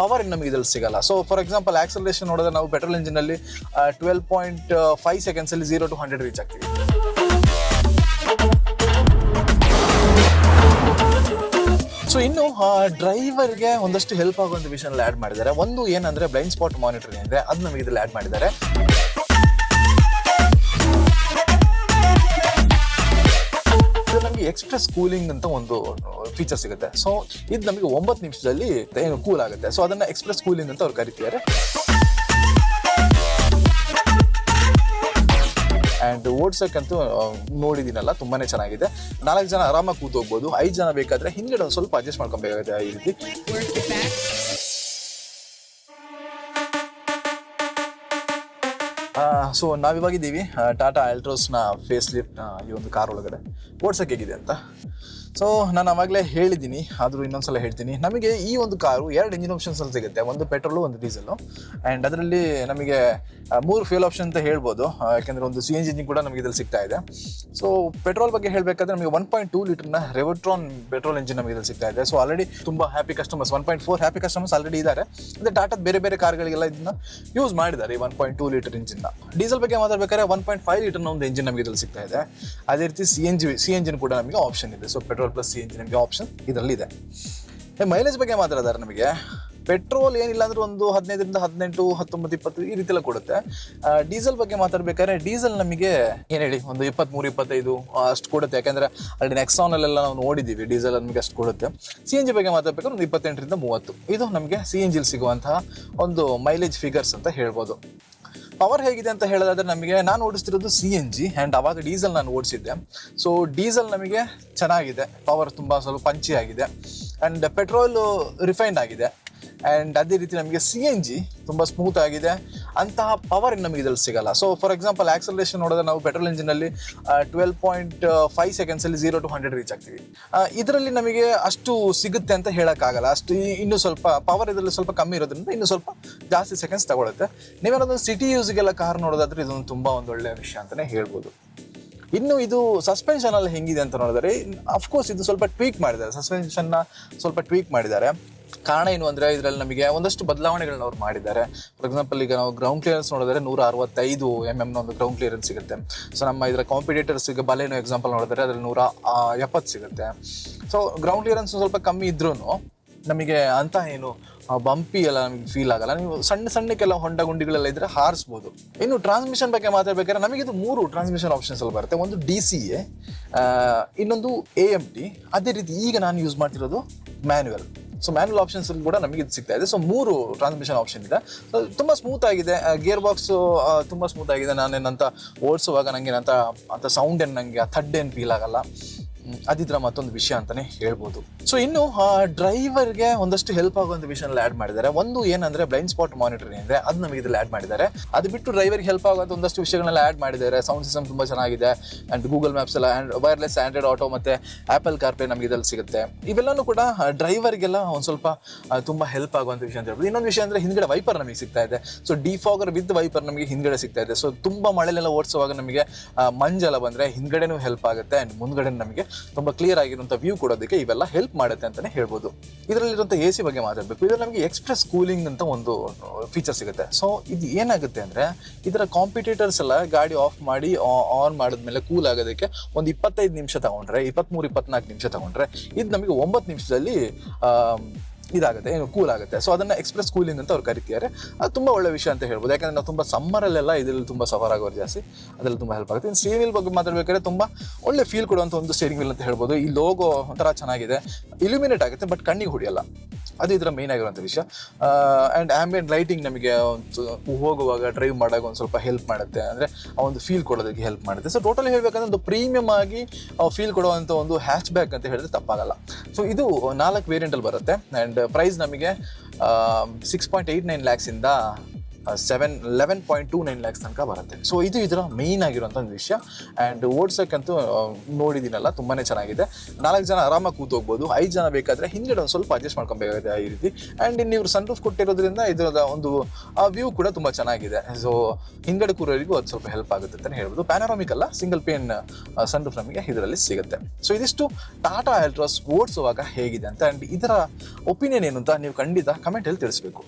Power ನಮಗೆ ಇದ್ರಲ್ಲಿ ಸಿಗಲ್ಲ. ಸೊ ಫಾರ್ ಎಕ್ಸಾಂಪಲ್ ಆಕ್ಸಲೇಷನ್ ನೋಡಿದ್ರೆ ನಾವು ಪೆಟ್ರೋಲ್ ಇಂಜಿನಲ್ಲಿ ಟ್ವೆಲ್ ಪಾಯಿಂಟ್ ಫೈವ್ ಸೆಕೆಂಡ್ಸಲ್ಲಿ ಝೀರೋ ಟು ಹಂಡ್ರೆಡ್ ರೀಚ್ ಆಗ್ತೀವಿ. ಸೊ ಇನ್ನು ಡ್ರೈವರ್ಗೆ ಒಂದಷ್ಟು ಹೆಲ್ಪ್ ಆಗುವಂಥ ವಿಷಯನಲ್ಲಿ ಆ್ಯಡ್ ಮಾಡಿದ್ದಾರೆ. ಒಂದು ಏನಂದ್ರೆ ಬ್ಲೈಂಡ್ ಸ್ಪಾಟ್ ಮಾನಿಟರಿಂಗ್ ಇದೆ. ಅದು ನಮಗೆ ಇದರಲ್ಲಿ ಆ್ಯಡ್ ಮಾಡಿದ್ದಾರೆ. ಇದು ನಮಗೆ ಎಕ್ಸ್ಪ್ರೆಸ್ ಕೂಲಿಂಗ್ ಅಂತ ಒಂದು ಫೀಚರ್ ಸಿಗುತ್ತೆ. ಸೊ ಇದು ನಮಗೆ ಒಂಬತ್ತು ನಿಮಿಷದಲ್ಲಿ ಏನು ಕೂಲ್ ಆಗುತ್ತೆ. ಸೊ ಅದನ್ನ ಎಕ್ಸ್ಪ್ರೆಸ್ ಕೂಲಿಂಗ್ ಅಂತ ಅವ್ರು ಕರಿತಿದ್ದಾರೆ ಆ್ಯಂಡ್ ಓಡ್ಸೋಕ್ಕಂತೂ ನೋಡಿದ್ದೀನಲ್ಲ ತುಂಬಾ ಚೆನ್ನಾಗಿದೆ. ನಾಲ್ಕು ಜನ ಆರಾಮಾಗಿ ಕೂತು ಹೋಗ್ಬೋದು ಐದು ಜನ ಬೇಕಾದರೆ ಹಿಂದ್ಗಡೆ ಒಂದು ಸ್ವಲ್ಪ ಅಡ್ಜಸ್ಟ್ ಮಾಡ್ಕೊಬೇಕಾಗುತ್ತೆ ಈ ರೀತಿ. ಸೊ ನಾವಿವಾಗಿದ್ದೀವಿ ಟಾಟಾ ಅಲ್ಟ್ರೋಸ್ನ ಫೇಸ್ ಲಿಫ್ಟ್ನ ಈ ಒಂದು ಕಾರ್ ಒಳಗಡೆ. ಓಡ್ಸಕ್ಕೆ ಹೇಗಿದೆ ಅಂತ? ಸೊ ನಾನು ಆವಾಗಲೇ ಹೇಳಿದ್ದೀನಿ, ಆದರೂ ಇನ್ನೊಂದ್ಸಲ ಹೇಳ್ತೀನಿ. ನಮಗೆ ಈ ಒಂದು ಕಾರು ಎರಡು ಇಂಜಿನ್ ಆಪ್ಷನ್ಸ್ ಅಲ್ಲಿ ಸಿಗುತ್ತೆ. ಒಂದು ಪೆಟ್ರೋಲು ಒಂದು ಡೀಸೆಲು ಆ್ಯಂಡ್ ಅದರಲ್ಲಿ ನಮಗೆ ಮೂರು ಫ್ಯೂಲ್ ಆಪ್ಷನ್ ಅಂತ ಹೇಳ್ಬೋದು. ಯಾಕೆಂದರೆ ಒಂದು ಸಿ ಎನ್ ಕೂಡ ನಮಗೆ ಇದರಲ್ಲಿ ಸಿಗ್ತಾ ಇದೆ. ಸೊ ಪೆಟ್ರೋಲ್ ಬಗ್ಗೆ ಹೇಳಬೇಕಾದ್ರೆ ನಮಗೆ ಒನ್ ಪಾಯಿಂಟ್ ಟೂ ಲೀಟರ್ನ ರೆವೆಟ್ರಾನ್ ಪೆಟ್ರೋಲ್ ಇಂಜಿನ್ ನಮಗೆ ಇದರಲ್ಲಿ ಸಿಗ್ತಾ ಇದೆ. ಸೊ ಆಲ್ರೆಡಿ ತುಂಬ happy customers one point four happy customers already ಇದ್ದಾರೆ. ಅಂದರೆ ಟಾಟಾದ ಬೇರೆ ಬೇರೆ ಕಾರ್ಗಳಿಗೆಲ್ಲ ಇದನ್ನ ಯೂಸ್ ಮಾಡಿದ್ದಾರೆ ಈ ಒನ್ ಪಾಯಿಂಟ್ ಟೂ ಲೀಟರ್ ಇಂಜಿನ್ನ ಡೀಸೆಲ್ ಬಗ್ಗೆ ಮಾತಾಡಬೇಕಾದ್ರೆ ಒನ್ ಪಾಯಿಂಟ್ ಫೈವ್ ಲೀಟರ್ನ ಒಂದು ಇಂಜಿನ್ ನಮಗೆ ಇದರಲ್ಲಿ ಸಿಗ್ತಾ ಇದೆ. ಅದೇ ರೀತಿ C N G C engine ಕೂಡ ನಮಗೆ ಆಪ್ಷನ್ ಇದೆ. ಸೊ ಪೆಟ್ರೋಲ್ ಪ್ಲಸ್ ಸಿ ನಿಮಗೆ ನಮಗೆ ಆಪ್ಷನ್ ಇದರಲ್ಲಿ ಇದೆ ಮೈಲೇಜ್ ಬಗ್ಗೆ ಮಾತಾಡಿದಾರೆ ನಮಗೆ ಪೆಟ್ರೋಲ್ ಏನಿಲ್ಲ ಅಂದ್ರೆ ಒಂದು ಹದಿನೈದರಿಂದ ಹದಿನೆಂಟು, ಹತ್ತೊಂಬತ್ತು, ಇಪ್ಪತ್ತು ಈ ರೀತಿ ಎಲ್ಲ ಕೊಡುತ್ತೆ ಡೀಸೆಲ್ ಬಗ್ಗೆ ಮಾತಾಡ್ಬೇಕಾದ್ರೆ ಡೀಸೆಲ್ ನಮಗೆ ಏನು ಹೇಳಿ, ಒಂದು ಇಪ್ಪತ್ಮೂರು, ಇಪ್ಪತ್ತೈದು ಅಷ್ಟು ಕೊಡುತ್ತೆ. ಯಾಕಂದ್ರೆ ಅಲ್ಲಿ ನೆಕ್ಸಾನ್ ಅಲ್ಲೆಲ್ಲ ನಾವು ನೋಡಿದ್ದೀವಿ ಡೀಸೆಲ್ ನಮಗೆ ಅಷ್ಟು ಕೊಡುತ್ತೆ. ಸಿ ಎನ್ ಜಿ ಬಗ್ಗೆ ಮಾತಾಡ್ಬೇಕಾದ್ರೆ ಒಂದು ಇಪ್ಪತ್ತೆಂಟರಿಂದ ಮೂವತ್ತು. ಇದು ನಮಗೆ ಸಿ ಎನ್ ಜಿಲ್ ಸಿಗುವಂತಹ ಒಂದು ಮೈಲೇಜ್ ಫಿಗರ್ಸ್ ಅಂತ ಹೇಳ್ಬೋದು. ಪವರ್ ಹೇಗಿದೆ ಅಂತ ಹೇಳೋದಾದ್ರೆ ನಮಗೆ, ನಾನು ಓಡಿಸ್ತಿರೋದು ಸಿ ಎನ್ ಜಿ ಆ್ಯಂಡ್ ಅವಾಗ ಡೀಸೆಲ್ ನಾನು ಓಡಿಸಿದ್ದೆ. ಸೊ ಡೀಸೆಲ್ ನಮಗೆ ಚೆನ್ನಾಗಿದೆ. ಪವರ್ ತುಂಬ ಸ್ವಲ್ಪ ಪಂಚಿ ಆಗಿದೆ. ಆ್ಯಂಡ್ ಪೆಟ್ರೋಲು ರಿಫೈನ್ಡ್ ಆಗಿದೆ. ಆ್ಯಂಡ್ ಅದೇ ರೀತಿ ನಮಗೆ ಸಿ ಎನ್ ಜಿ ತುಂಬ ಸ್ಮೂತ್ ಆಗಿದೆ. ಅಂತಹ ಪವರ್ ನಮಗೆ ಇದ್ರಲ್ಲಿ ಸಿಗಲ್ಲ. ಸೊ ಫಾರ್ ಎಕ್ಸಾಂಪಲ್ ಆಕ್ಸಲೇಷನ್ ನೋಡಿದ್ರೆ ನಾವು ಪೆಟ್ರೋಲ್ ಇಂಜಿನಲ್ಲಿ ಟ್ವೆಲ್ ಪಾಯಿಂಟ್ ಫೈವ್ ಸೆಕೆಂಡ್ಸಲ್ಲಿ ಜೀರೋ ಟು ಹಂಡ್ರೆಡ್ ರೀಚ್ ಆಗ್ತೀವಿ. ಇದರಲ್ಲಿ ನಮಗೆ ಅಷ್ಟು ಸಿಗುತ್ತೆ ಅಂತ ಹೇಳೋಕ್ಕಾಗಲ್ಲ. ಅಷ್ಟು ಇನ್ನೂ ಸ್ವಲ್ಪ ಪವರ್ ಇದರಲ್ಲಿ ಸ್ವಲ್ಪ ಕಮ್ಮಿ ಇರೋದ್ರಿಂದ ಇನ್ನೂ ಸ್ವಲ್ಪ ಜಾಸ್ತಿ ಸೆಕೆಂಡ್ಸ್ ತಗೊಳುತ್ತೆ. ನೀವೇನಾದ್ರು ಸಿಟಿ ಯೂಸ್ಗೆಲ್ಲ ಕಾರ್ ನೋಡೋದಾದ್ರೆ ಇದೊಂದು ತುಂಬ ಒಂದು ಒಳ್ಳೆಯ ವಿಷಯ ಅಂತಲೇ ಹೇಳ್ಬೋದು. ಇನ್ನು ಇದು ಸಸ್ಪೆನ್ಷನ್ ಅಲ್ಲಿ ಹೆಂಗಿದೆ ಅಂತ ನೋಡಿದ್ರೆ ಅಫ್ಕೋರ್ಸ್ ಇದು ಸ್ವಲ್ಪ ಟ್ವೀಕ್ ಮಾಡಿದ್ದಾರೆ. ಸಸ್ಪೆನ್ಷನ್ನ ಸ್ವಲ್ಪ ಟ್ವೀಕ್ ಮಾಡಿದ್ದಾರೆ. ಕಾರಣ ಏನು ಅಂದ್ರೆ ಇದರಲ್ಲಿ ನಮಗೆ ಒಂದಷ್ಟು ಬದಲಾವಣೆಗಳನ್ನ ಅವ್ರು ಮಾಡಿದ್ದಾರೆ. ಫಾರ್ ಎಕ್ಸಾಂಪಲ್ ಈಗ ನಾವು ಗ್ರೌಂಡ್ ಕ್ಲಿಯರೆನ್ಸ್ ನೋಡಿದ್ರೆ ನೂರ ಅರವತ್ತೈದು ಎಂ ಎಮ್ನ ಒಂದು ಗ್ರೌಂಡ್ ಕ್ಲಿಯರೆನ್ಸ್ ಸಿಗುತ್ತೆ. ಸೊ ನಮ್ಮ ಇದರ ಕಾಂಪಿಟೇಟರ್ಸ್ ಈಗ ಬಲೇನೋ ಎಕ್ಸಾಂಪಲ್ ನೋಡಿದ್ರೆ ಅದ್ರಲ್ಲಿ ನೂರ ಎಪ್ಪತ್ತು ಸಿಗುತ್ತೆ. ಸೊ ಗ್ರೌಂಡ್ ಕ್ಲಿಯರೆನ್ಸ್ ಸ್ವಲ್ಪ ಕಮ್ಮಿ ಇದ್ರೂ ನಮಗೆ ಅಂತ ಏನು ಬಂಪಿ ಎಲ್ಲ ನಮಗೆ ಫೀಲ್ ಆಗಲ್ಲ. ನೀವು ಸಣ್ಣ ಸಣ್ಣಕ್ಕೆಲ್ಲ ಹೊಂಡ ಗುಂಡಿಗಳೆಲ್ಲ ಇದ್ರೆ ಹಾರಿಸ್ಬೋದು. ಇನ್ನು ಟ್ರಾನ್ಸ್ಮಿಷನ್ ಬಗ್ಗೆ ಮಾತಾಡ್ಬೇಕಾದ್ರೆ ನಮಗೆ ಇದು ಮೂರು ಟ್ರಾನ್ಸ್ಮಿಷನ್ ಆಪ್ಷನ್ಸ್ ಅಲ್ಲಿ ಬರುತ್ತೆ. ಒಂದು ಡಿ ಸಿ ಎ ಇನ್ನೊಂದು ಎ ಎಂ ಟಿ ಅದೇ ರೀತಿ ಈಗ ನಾನು ಯೂಸ್ ಮಾಡ್ತಿರೋದು ಮ್ಯಾನ್ಯುವಲ್ ಸೊ ಮ್ಯಾನುವಲ್ ಆಪ್ಷನ್ಸ್ ಕೂಡ ನಮಗೆ ಇದು ಸಿಗ್ತಾ ಇದೆ. ಸೊ ಮೂರು ಟ್ರಾನ್ಸ್ಮಿಷನ್ ಆಪ್ಷನ್ ಇದೆ. ತುಂಬ ಸ್ಮೂತ್ ಆಗಿದೆ. ಗೇರ್ ಬಾಕ್ಸ್ ತುಂಬ ಸ್ಮೂತ್ ಆಗಿದೆ. ನಾನೇನಂತ ಓಡಿಸುವಾಗ ನನಗೆ ಅಂತ ಅಂತ ಸೌಂಡ್ ಏನು ನನಗೆ ಆ ಥಡ್ ಏನು ಫೀಲ್ ಆಗಲ್ಲ. ಅದಿದ್ರ ಮತ್ತೊಂದು ವಿಷಯ ಅಂತಾನೆ ಹೇಳ್ಬೋದು. ಸೊ ಇನ್ನು ಡ್ರೈವರ್ಗೆ ಒಂದಷ್ಟು ಹೆಲ್ಪ್ ಆಗುವಂಥ ವಿಷಯನಲ್ಲಿ ಆ್ಯಡ್ ಮಾಡಿದ್ದಾರೆ. ಒಂದು ಏನಂದರೆ ಬ್ಲೈಂಡ್ ಸ್ಪಾಟ್ ಮಾನಿಟರಿಂಗ್ ಏನಿದೆ ಅದು ನಮಗೆ ಇದರಲ್ಲಿ ಆ್ಯಡ್ ಮಾಡಿದ್ದಾರೆ. ಅದು ಬಿಟ್ಟು ಡ್ರೈವರ್ಗೆ ಹೆಲ್ಪ್ ಆಗುವಂತ ಒಂದಷ್ಟು ವಿಷಯಗಳನ್ನೆಲ್ಲ ಆ್ಯಡ್ ಮಾಡಿದ್ದಾರೆ. ಸೌಂಡ್ ಸಿಸ್ಟಮ್ ತುಂಬಾ ಚೆನ್ನಾಗಿದೆ ಅಂಡ್ ಗೂಗಲ್ ಮ್ಯಾಪ್ಸ್ ಎಲ್ಲ ಆ್ಯಂಡ್ ವೈರ್ಲೆಸ್ ಆಂಡ್ರಾಯ್ಡ್ ಆಟೋ ಮತ್ತೆ ಆ್ಯಪಲ್ ಕಾರ್ಪೇ ನಮಗೆ ಇದ್ರಲ್ಲಿ ಸಿಗುತ್ತೆ. ಇವೆಲ್ಲನೂ ಕೂಡ ಡ್ರೈವರ್ಗೆಲ್ಲ ಒಂದು ಸ್ವಲ್ಪ ತುಂಬ ಹೆಲ್ಪ್ ಆಗುವಂಥ ವಿಷಯ ಅಂತ ಹೇಳ್ಬೋದು. ಇನ್ನೊಂದು ವಿಷಯ ಅಂದ್ರೆ ಹಿಂದ್ಗಡೆ ವೈಪರ್ ನಮಗೆ ಸಿಗ್ತಾ ಇದೆ. ಸೊ ಡಿಫಾಗರ್ ವಿತ್ ವೈಪರ್ ನಮಗೆ ಹಿಂದ್ಗಡೆ ಸಿಗ್ತಾ ಇದೆ. ಸೊ ತುಂಬಾ ಮಳೆಲೆಲ್ಲ ಓಡಿಸುವಾಗ ನಮಗೆ ಮಂಜೆಲ್ಲ ಬಂದ್ರೆ ಹಿಂದ್ಗಡೆನೂ ಹೆಲ್ಪ್ ಆಗುತ್ತೆ ಅಂಡ್ ಮುಂದ್ಗಡೆ ನಮಗೆ ತುಂಬಾ ಕ್ಲಿಯರ್ ಆಗಿರುವಂಥ ವ್ಯೂ ಕೊಡೋದಕ್ಕೆ ಇವೆಲ್ಲ ಹೆಲ್ಪ್ ಮಾಡುತ್ತೆ ಅಂತಾನೆ ಹೇಳ್ಬೋದು. ಇದರಲ್ಲಿರುವಂಥ ಎ ಸಿ ಬಗ್ಗೆ ಮಾತಾಡಬೇಕು. ಇದರಲ್ಲಿ ನಮಗೆ ಎಕ್ಸ್ಪ್ರೆಸ್ ಕೂಲಿಂಗ್ ಅಂತ ಒಂದು ಫೀಚರ್ ಸಿಗುತ್ತೆ. ಸೊ ಇದು ಏನಾಗುತ್ತೆ ಅಂದ್ರೆ, ಇದರ ಕಾಂಪಿಟೇಟರ್ಸ್ ಎಲ್ಲ ಗಾಡಿ ಆಫ್ ಮಾಡಿ ಆನ್ ಮಾಡಿದ್ಮೇಲೆ ಕೂಲ್ ಆಗೋದಕ್ಕೆ ಒಂದು ಇಪ್ಪತ್ತೈದು ನಿಮಿಷ ತಗೊಂಡ್ರೆ, ಇಪ್ಪತ್ಮೂರು, ಇಪ್ಪತ್ನಾಲ್ಕು ನಿಮಿಷ ತಗೊಂಡ್ರೆ, ಇದು ನಮಗೆ ಒಂಬತ್ತು ನಿಮಿಷದಲ್ಲಿ ಇದಾಗುತ್ತೆ, ಏನು ಕೂಲ್ ಆಗುತ್ತೆ. ಸೊ ಅದನ್ನ ಎಕ್ಸ್ಪ್ರೆಸ್ ಕೂಲಿಂಗ್ ಅಂತ ಅವ್ರು ಕರಿತಾರೆ ಅದು ತುಂಬಾ ಒಳ್ಳೆ ವಿಷಯ ಅಂತ ಹೇಳ್ಬೋದು. ಯಾಕಂದ್ರೆ ನಾವು ತುಂಬಾ ಸಮ್ಮರಲ್ಲೆಲ್ಲ ಇದರಲ್ಲಿ ತುಂಬಾ ಸಫರ್ ಆಗೋರು ಜಾಸ್ತಿ. ಅದರಲ್ಲಿ ತುಂಬಾ ಹೆಲ್ಪ್ ಆಗುತ್ತೆ. ಇನ್ನು ಸ್ಟೀರಿಂಗ್ ವೀಲ್ ಬಗ್ಗೆ ಮಾತಾಡಬೇಕಾದ್ರೆ ತುಂಬಾ ಒಳ್ಳೆ ಫೀಲ್ ಕೊಡುವಂಥ ಒಂದು ಸ್ಟೇರಿಂಗ್ ವೀಲ್ ಅಂತ ಹೇಳ್ಬೋದು. ಈ ಲೋಗೋ ಒಂಥರ ಚೆನ್ನಾಗಿದೆ. ಇಲ್ಯುಮಿನೇಟ್ ಆಗುತ್ತೆ ಬಟ್ ಕಣ್ಣಿಗೆ ಹೊಡಿಯಲ್ಲ. ಅದು ಇದರ ಮೇನ್ ಆಗಿರುವಂಥ ವಿಷಯ. ಆ್ಯಂಡ್ ಆಂಬಿಯೆಂಟ್ ಲೈಟಿಂಗ್ ನಮಗೆ ಒಂದು ಹೋಗುವಾಗ ಡ್ರೈವ್ ಮಾಡಾಗ ಒಂದು ಸ್ವಲ್ಪ ಹೆಲ್ಪ್ ಮಾಡುತ್ತೆ. ಅಂದರೆ ಆ ಒಂದು ಫೀಲ್ ಕೊಡೋದಕ್ಕೆ ಹೆಲ್ಪ್ ಮಾಡುತ್ತೆ. ಸೊ ಟೋಟಲಿ ಹೇಳಬೇಕಂದ್ರೆ ಒಂದು ಪ್ರೀಮಿಯಮ್ ಆಗಿ ಫೀಲ್ ಕೊಡುವಂಥ ಒಂದು ಹ್ಯಾಚ್ ಬ್ಯಾಕ್ ಅಂತ ಹೇಳಿದ್ರೆ ತಪ್ಪಾಗಲ್ಲ. ಸೊ ಇದು ನಾಲ್ಕು ವೇರಿಯಂಟಲ್ಲಿ ಬರುತ್ತೆ. ಆ್ಯಂಡ್ ಪ್ರೈಸ್ ನಮಗೆ six point eight nine ಲ್ಯಾಕ್ಸಿಂದ seven eleven point two nine lakhs ತನಕ ಬರುತ್ತೆ. ಸೊ ಇದು ಇದರ ಮೇಯ್ನ್ ಆಗಿರುವಂಥ ಒಂದು ವಿಷಯ. ಆ್ಯಂಡ್ ಓಡ್ಸೋಕ್ಕಂತೂ ನೋಡಿದ್ದೀನಲ್ಲ ತುಂಬಾ ಚೆನ್ನಾಗಿದೆ. ನಾಲ್ಕು ಜನ ಆರಾಮಾಗಿ ಕೂತೋಗ್ಬೋದು ಐದು ಜನ ಬೇಕಾದರೆ ಹಿಂದ್ಗಡೆ ಒಂದು ಸ್ವಲ್ಪ ಅಡ್ಜಸ್ಟ್ ಮಾಡ್ಕೊಬೇಕಾಗಿದೆ ಈ ರೀತಿ. ಆ್ಯಂಡ್ ಇವರು ಸನ್ ರೂಫ್ ಕೊಟ್ಟಿರೋದ್ರಿಂದ ಇದರ ಒಂದು ವ್ಯೂ ಕೂಡ ತುಂಬ ಚೆನ್ನಾಗಿದೆ. ಸೊ ಹಿಂಗಡೆ ಕೂರೋರಿಗೂ ಅದು ಸ್ವಲ್ಪ ಹೆಲ್ಪ್ ಆಗುತ್ತೆ ಅಂತಲೇ ಹೇಳ್ಬೋದು. ಪ್ಯಾನೋರಾಮಿಕ್ ಅಲ್ಲ ಸಿಂಗಲ್ ಪೇನ್ ಸನ್ ರೂಫ್ ನಮಗೆ ಇದರಲ್ಲಿ ಸಿಗುತ್ತೆ. ಸೊ ಇದಿಷ್ಟು ಟಾಟಾ ಅಲ್ಟ್ರಾಸ್ ಓಡಿಸುವಾಗ ಹೇಗಿದೆ ಅಂತ ಆ್ಯಂಡ್ ಇದರ ಒಪಿನಿಯನ್ ಏನು ಅಂತ ನೀವು ಖಂಡಿತ ಕಮೆಂಟಲ್ಲಿ ತಿಳಿಸ್ಬೇಕು.